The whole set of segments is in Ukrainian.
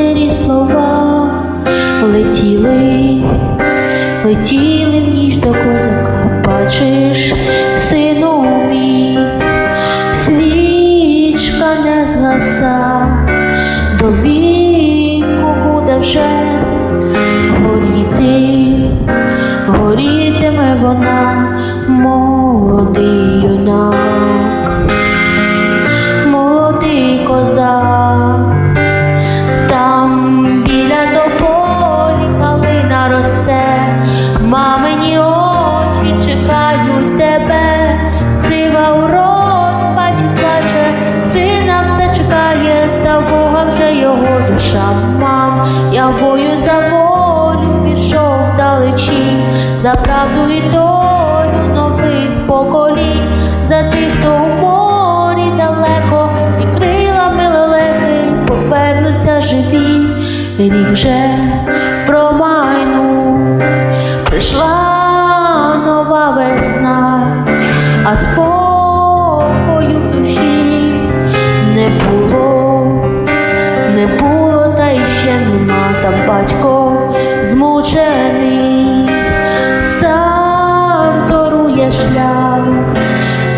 як слова, летіли, летіли в ніч до козака, бачиш, сину мій, свічка не згаса, до віку буде вже його душа. Мам, я бою за волю пішов вдалечі, за правду і долю нових поколінь, за тих, хто у морі далеко, і крилами лелеки повернуться живі, рік вже промайнув, прийшла нова весна, а спокою було, ще нема там батько змучений, сам торує шлях,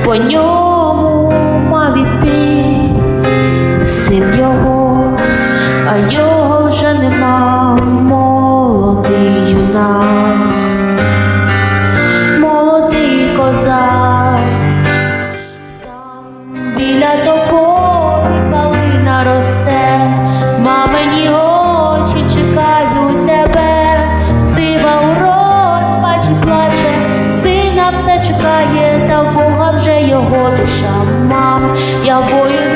по ньому мав іти. Син його, а його вже нема, молодий юнак, молодий козак, біля тополі калина росте, сина та в Бога вже його душа, мам, я бою